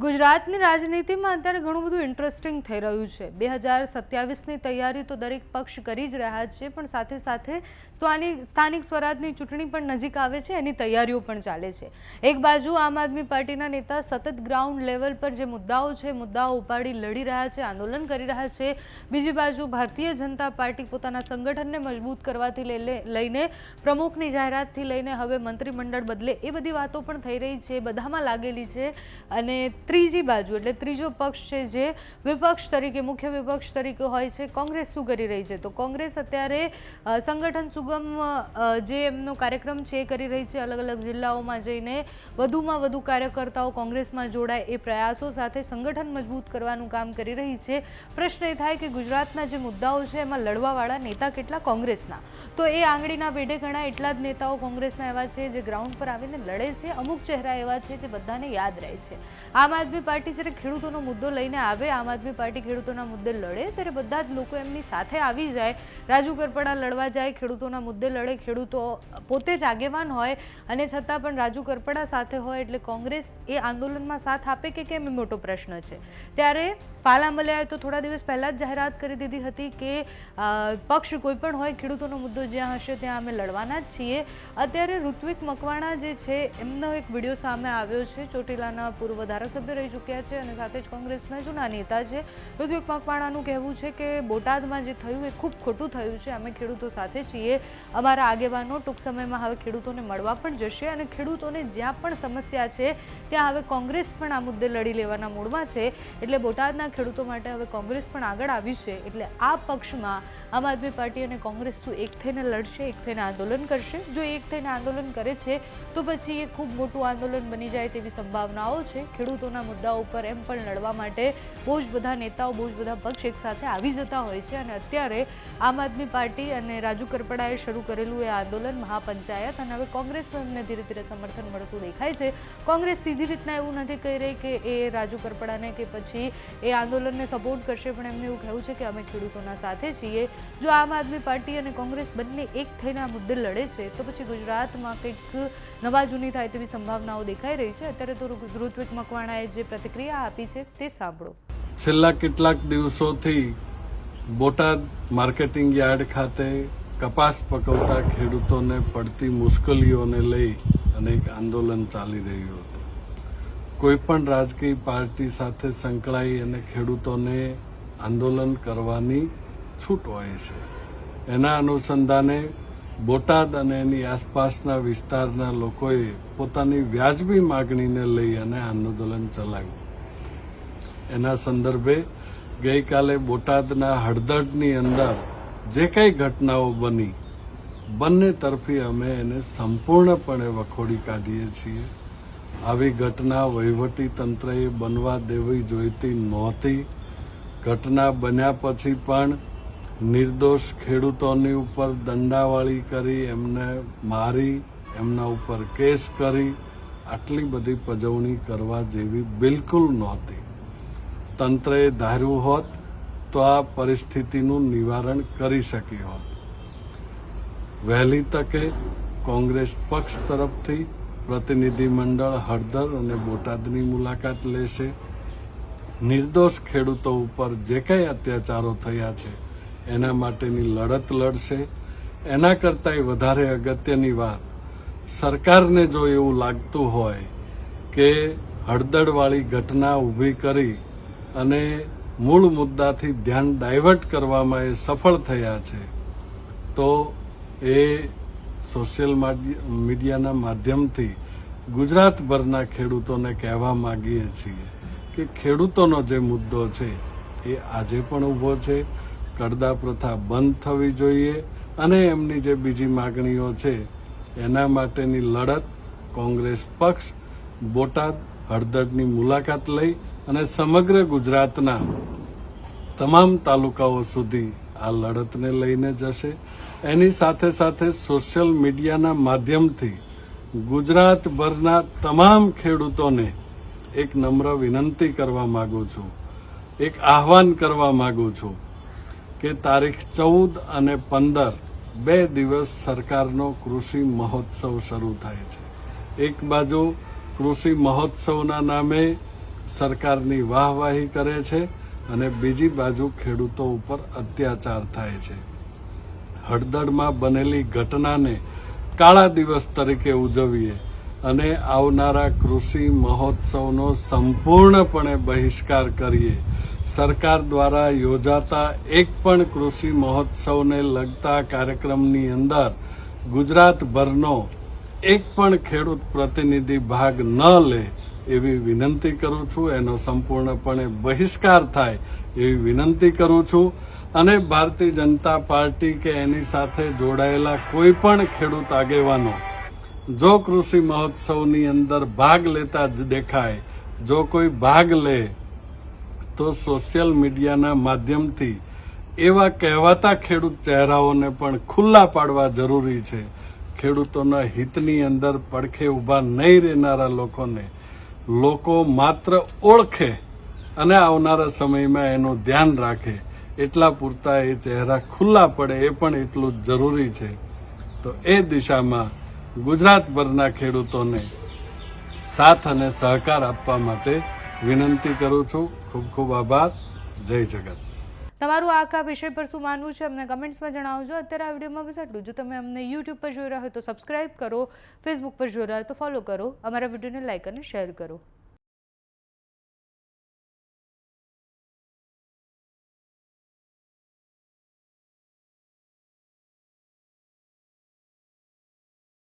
ગુજરાતની રાજનીતિમાં અત્યારે ઘણું બધું ઇન્ટરેસ્ટિંગ થઈ રહ્યું છે. બે હજાર સત્યાવીસની તૈયારી તો દરેક પક્ષ કરી જ રહ્યા છે, પણ સાથે સાથે સ્થાનિક સ્થાનિક સ્વરાજની ચૂંટણી પણ નજીક આવે છે, એની તૈયારીઓ પણ ચાલે છે. એક બાજુ આમ આદમી પાર્ટીના નેતા સતત ગ્રાઉન્ડ લેવલ પર જે મુદ્દાઓ છે, મુદ્દાઓ ઉપાડી લડી રહ્યા છે, આંદોલન કરી રહ્યા છે. બીજી બાજુ ભારતીય જનતા પાર્ટી પોતાના સંગઠનને મજબૂત કરવાથી લઈ- લઈ- લઈને, પ્રમુખની જાહેરાતથી લઈને હવે મંત્રીમંડળ બદલે એ બધી વાતો પણ થઈ રહી છે, બધામાં લાગેલી છે. અને ત્રીજી બાજુ, એટલે ત્રીજો પક્ષ છે જે વિપક્ષ તરીકે, મુખ્ય વિપક્ષ તરીકે હોય છે, કોંગ્રેસ શું કરી રહી છે? તો કોંગ્રેસ અત્યારે સંગઠન સુગમ જે એમનો કાર્યક્રમ છે એ કરી રહી છે અલગ અલગ જિલ્લાઓમાં જઈને વધુમાં વધુ કાર્યકર્તાઓ કોંગ્રેસમાં જોડાય એ પ્રયાસો સાથે સંગઠન મજબૂત કરવાનું કામ કરી રહી છે. પ્રશ્ન એ થાય કે ગુજરાતના જે મુદ્દાઓ છે, એમાં લડવાવાળા નેતા કેટલા કોંગ્રેસના? તો એ આંગળીના પેઢે ઘણા એટલા જ નેતાઓ કોંગ્રેસના એવા છે, જે ગ્રાઉન્ડ પર આવીને લડે છે, અમુક ચહેરા એવા છે જે બધાને યાદ રહે છે. આમ આદમી પાર્ટી જ્યારે ખેડૂતોનો મુદ્દો લઈને આવે, આમ આદમી પાર્ટી ખેડૂતોના મુદ્દે લડે, ત્યારે બધા જ લોકો એમની સાથે આવી જાય. રાજુ કરપડા લડવા જાય, ખેડૂતોના મુદ્દે લડે, ખેડૂતો પોતે જ આગેવાન હોય. અને છતાં પણ રાજુ કરપડા સાથે હોય એટલે કોંગ્રેસ એ આંદોલનમાં સાથ આપે કે કેમ એ મોટો પ્રશ્ન છે. ત્યારે પાલા મલ્યાએ તો થોડા દિવસ પહેલાં જ જાહેરાત કરી દીધી હતી કે પક્ષ કોઈ પણ હોય, ખેડૂતોનો મુદ્દો જ્યાં હશે ત્યાં અમે લડવાના જ છીએ. અત્યારે ઋત્વિક મકવાણા જે છે, એમનો એક વીડિયો સામે આવ્યો છે ચોટીલાના પૂર્વ ધારાસભ્ય રહી ચૂક્યા છે અને સાથે જ કોંગ્રેસના જૂના નેતા છે. ઋત્વિક મકવાણાનું કહેવું છે કે બોટાદમાં જે થયું એ ખૂબ ખોટું થયું છે. અમે ખેડૂતો સાથે છીએ. અમારા આગેવાનો ટૂંક સમયમાં હવે ખેડૂતોને મળવા પણ જશે અને ખેડૂતોને જ્યાં પણ સમસ્યા છે, ત્યાં હવે કોંગ્રેસ પણ આ મુદ્દે લડી લેવાના મૂડમાં છે. એટલે બોટાદના ખેડૂતો માટે હવે કોંગ્રેસ પણ આગળ આવી છે. એટલે આ પક્ષમાં આમ આદમી પાર્ટી અને કોંગ્રેસ તો એક થઈને લડશે, એક થઈને આંદોલન કરશે. જો એક થઈને આંદોલન કરે છે, તો પછી એ ખૂબ મોટું આંદોલન બની જાય તેવી સંભાવનાઓ છે. ખેડૂતોના મુદ્દાઓ ઉપર એમ પણ લડવા માટે બહુ જ બધા નેતાઓ, બહુ જ બધા પક્ષ એકસાથે આવી જતા હોય છે અને અત્યારે આમ આદમી પાર્ટી અને રાજુ કરપડાએ શરૂ કરેલું એ આંદોલન મહાપંચાયત અને હવે કોંગ્રેસ પણ એમને ધીરે ધીરે સમર્થન મળતું દેખાય છે. કોંગ્રેસ સીધી રીતના એવું નથી કહી રહી કે એ રાજુ કરપડાને કે પછી એ આંદોલનને સપોર્ટ કરશે, પણ એમને એવું કહેવું છે કે અમે ખેડૂતોના સાથે છીએ. જો આમ આદમી પાર્ટી અને કોંગ્રેસ બંને એક થઈને આ મુદ્દે લડે છે, તો પછી ગુજરાતમાં કંઈક નવા જૂની થાય તેવી સંભાવનાઓ દેખાઈ રહી છે. અત્યારે તો ઋત્વિક મકવાણાએ જે પ્રતિક્રિયા આપી છે તે સાંભળો. છેલ્લા કેટલાક દિવસોથી બોટાદ માર્કેટિંગ યાર્ડ ખાતે કપાસ પકવતા ખેડૂતોને પડતી મુશ્કેલીઓને લઈ અને એક આંદોલન ચાલી રહ્યું હતું. કોઈ પણ રાજકીય પાર્ટી સાથે સંકળાઈ અને ખેડૂતોને આંદોલન કરવાની છૂટ હોય છે. એના અનુસંધાને બોટાદ અને એની આસપાસના વિસ્તારના લોકોએ પોતાની વ્યાજબી માગણીને લઈ અને આંદોલન ચલાવ્યું. એના સંદર્ભે ગઈકાલે બોટાદના હળદડની અંદર જે કંઈ ઘટનાઓ બની, બંને તરફી અમે એને સંપૂર્ણપણે વખોડી કાઢીએ છીએ. આવી ઘટના વહીવટી તંત્રએ બનવા દેવી જોઈતી નહોતી. ઘટના બન્યા પછી પણ નિર્દોષ ખેડૂતોની ઉપર દંડાવાળી કરી, એમને મારી, એમના ઉપર કેસ કરી, આટલી બધી પજવણી કરવા જેવી બિલકુલ નહોતી. તંત્રએ ધાર્યું હોત તો આ પરિસ્થિતિનું નિવારણ કરી શકી હોત. વહેલી તકે કોંગ્રેસ પક્ષ તરફથી પ્રતિનિધિમંડળ હળદર અને બોટાદની મુલાકાત લેશે. નિર્દોષ ખેડૂતો ઉપર જે કંઈ અત્યાચારો થયા છે એના માટેની લડત લડશે. એના કરતાંય વધારે અગત્યની વાત, સરકારને જો એવું લાગતું હોય કે હળદળવાળી ઘટના ઊભી કરી અને મૂળ મુદ્દાથી ધ્યાન ડાયવર્ટ કરવામાં એ સફળ થયા છે, તો એ સોશિયલ મીડિયાના માધ્યમથી ગુજરાતભરના ખેડૂતોને કહેવા માગીએ છીએ કે ખેડૂતોનો જે મુદ્દો છે એ આજે પણ ઊભો છે. કડદા પ્રથા બંધ થવી જોઈએ અને એમની જે બીજી માગણીઓ છે, એના માટેની લડત કોંગ્રેસ પક્ષ, બોટાદ, હળદરની મુલાકાત લઈ અને સમગ્ર ગુજરાતના તમામ તાલુકાઓ સુધી આ લડતને લઈને જશે. એની સાથે સાથે સોશિયલ મીડિયાના માધ્યમથી ગુજરાતભરના તમામ ખેડૂતોને એક નમ્ર વિનંતી કરવા માગું છું. એક આહવાન કરવા માગું છું કે તારીખ ચૌદ અને પંદર બે દિવસ સરકારનો કૃષિ મહોત્સવ શરૂ થાય છે. એક બાજુ કૃષિ મહોત્સવના નામે સરકારની વાહવાહી કરે છે અને બીજી બાજુ ખેડૂતો ઉપર અત્યાચાર થાય છે. હળદળમાં બનેલી ઘટનાને કાળા દિવસ તરીકે ઉજવીએ અને આવનારા કૃષિ મહોત્સવનો સંપૂર્ણપણે બહિષ્કાર કરીએ સરકાર દ્વારા યોજાતા એક પણ કૃષિ મહોત્સવને લગતા કાર્યક્રમની અંદર ગુજરાતભરનો એક પણ ખેડૂત પ્રતિનિધિ ભાગ ન લે એવી વિનંતી કરું છું. એનો સંપૂર્ણપણે બહિષ્કાર થાય એવી વિનંતી કરું છું. અને ભારતીય જનતા પાર્ટી કે એની સાથે જોડાયેલા કોઈ પણ ખેડૂત આગેવાનો જો કૃષિ મહોત્સવની અંદર ભાગ લેતા જ દેખાય, જો કોઈ ભાગ લે તો સોશિયલ મીડિયાના માધ્યમથી એવા કહેવાતા ખેડૂત ચહેરાઓને પણ ખુલ્લા પાડવા જરૂરી છે. ખેડૂતોના હિતની અંદર પડખે ઊભા નહીં રહેનારા લોકોને લોકો માત્ર ઓળખે અને આવનારા સમયમાં એનું ધ્યાન રાખે. એટલા પૂરતા એ ચહેરા ખુલ્લા પડે એ પણ એટલું જ જરૂરી છે. તો એ દિશામાં ગુજરાતભરના ખેડૂતોને સાથ અને સહકાર આપવા માટે વિનંતી કરું છું. ખૂબ ખૂબ આભાર. જય જગત. તમારું આખા વિષય પર શું માનવું છે અમને કમેન્ટ્સમાં જણાવજો. અત્યારે આ વિડીયોમાં બસ આટલું. જો તમે અમને યુટ્યુબ પર જોઈ રહ્યા હોય તો સબસ્ક્રાઇબ કરો ફેસબુક પર જોઈ રહ્યા હોય તો ફોલો કરો. અમારા વિડીયોને લાઇક અને શેર કરો.